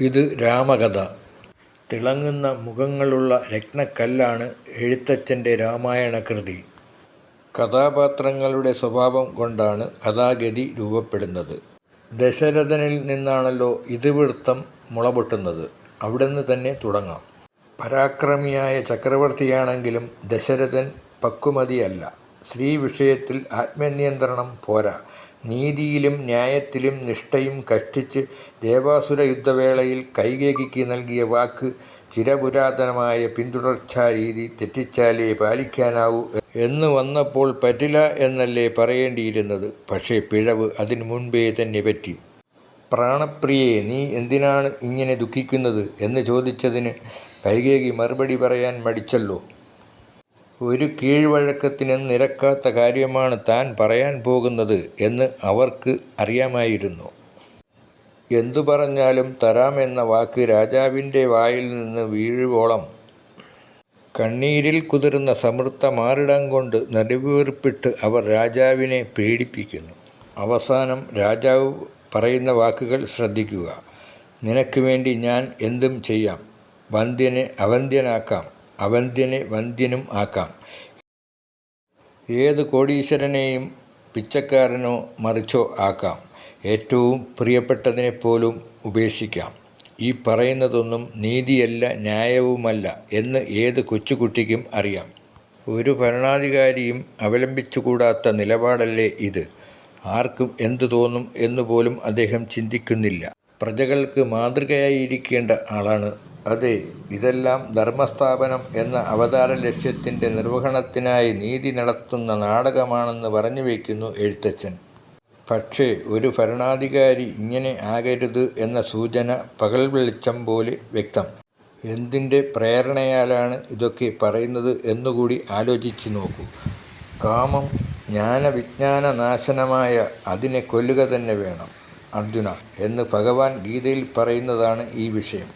ഇത് രാമകഥ. തിളങ്ങുന്ന മുഖങ്ങളുള്ള രത്നക്കല്ലാണ് രാമായണ കൃതി കഥാപാത്രങ്ങളുടെ സ്വഭാവം കൊണ്ടാണ് കഥാഗതി രൂപപ്പെടുന്നത്. ദശരഥനിൽ നിന്നാണല്ലോ ഇതിവൃത്തം മുളപൊട്ടുന്നത്. അവിടുന്ന് തന്നെ തുടങ്ങാം. പരാക്രമിയായ ചക്രവർത്തിയാണെങ്കിലും ദശരഥൻ പക്വമതിയല്ല. സ്ത്രീവിഷയത്തിൽ ആത്മനിയന്ത്രണം പോരാ. നീതിയിലും ന്യായത്തിലും നിഷ്ഠയും കഷ്ടിച്ച് ദേവാസുര യുദ്ധവേളയിൽ കൈകേയിക്ക് നൽകിയ വാക്ക് ചിരപുരാതനമായ പിന്തുടർച്ചാരീതി തെറ്റിച്ചാലേ പാലിക്കാനാവൂ എന്ന് വന്നപ്പോൾ പറ്റില്ല എന്നല്ലേ പറയേണ്ടിയിരുന്നത്. പക്ഷേ പിഴവ് അതിനു മുൻപേ തന്നെ പറ്റി. പ്രാണപ്രിയെ നീ എന്തിനാണ് ഇങ്ങനെ ദുഃഖിക്കുന്നത് എന്ന് ചോദിച്ചതിന് കൈകേകി മറുപടി പറയാൻ മടിച്ചല്ലോ. ഒരു കീഴ്വഴക്കത്തിന് നിരക്കാത്ത കാര്യമാണ് താൻ പറയാൻ പോകുന്നത് എന്ന് അവർക്ക് അറിയാമായിരുന്നു. എന്തു പറഞ്ഞാലും തരാം എന്ന വാക്ക് രാജാവിന്റെ വായിൽ നിന്ന് വീഴുവോളം കണ്ണീരിൽ കുതിർന്ന സമൃദ്ധ മാറിടം കൊണ്ട് നടുവേർപ്പിട്ട് അവർ രാജാവിനെ പീഡിപ്പിക്കുന്നു. അവസാനം രാജാവ് പറയുന്ന വാക്കുകൾ ശ്രദ്ധിക്കുക. നിനക്ക് വേണ്ടി ഞാൻ എന്തും ചെയ്യാം. വന്ധ്യനെ അവന്ധ്യനാക്കാം. അവന്ധ്യനെ വന്ധ്യനും ആക്കാം. ഏത് കോടീശ്വരനെയും പിച്ചക്കാരനോ മറിച്ചോ ആക്കാം. ഏറ്റവും പ്രിയപ്പെട്ടതിനെപ്പോലും ഉപേക്ഷിക്കാം. ഈ പറയുന്നതൊന്നും നീതിയല്ല ന്യായവുമല്ല എന്ന് ഏത് കൊച്ചുകുട്ടിക്കും അറിയാം. ഒരു ഭരണാധികാരിയും അവലംബിച്ചുകൂടാത്ത നിലപാടല്ലേ ഇത്. ആർക്കും എന്തു തോന്നും എന്നുപോലും അദ്ദേഹം ചിന്തിക്കുന്നില്ല. പ്രജകൾക്ക് മാതൃകയായിരിക്കേണ്ട ആളാണ്. അതെ ഇതെല്ലാം ധർമ്മസ്ഥാപനം എന്ന അവതാര ലക്ഷ്യത്തിന്റെ നിർവഹണത്തിനായി നീതി നടത്തുന്ന നാടകമാണെന്ന് പറഞ്ഞു വയ്ക്കുന്നു എഴുത്തച്ഛൻ. പക്ഷേ ഒരു ഭരണാധികാരി ഇങ്ങനെ ആകരുത് എന്ന സൂചന പകൽ വെളിച്ചം പോലെ വ്യക്തം. എന്തിന്റെ പ്രേരണയാലാണ് ഇതൊക്കെ പറയുന്നത് എന്നുകൂടി ആലോചിച്ച് നോക്കൂ. കാമം ജ്ഞാനവിജ്ഞാന നാശനമായ അതിനെ കൊല്ലുക തന്നെ വേണം അർജുന എന്ന് ഭഗവാൻ ഗീതയിൽ പറയുന്നതാണ് ഈ വിഷയം.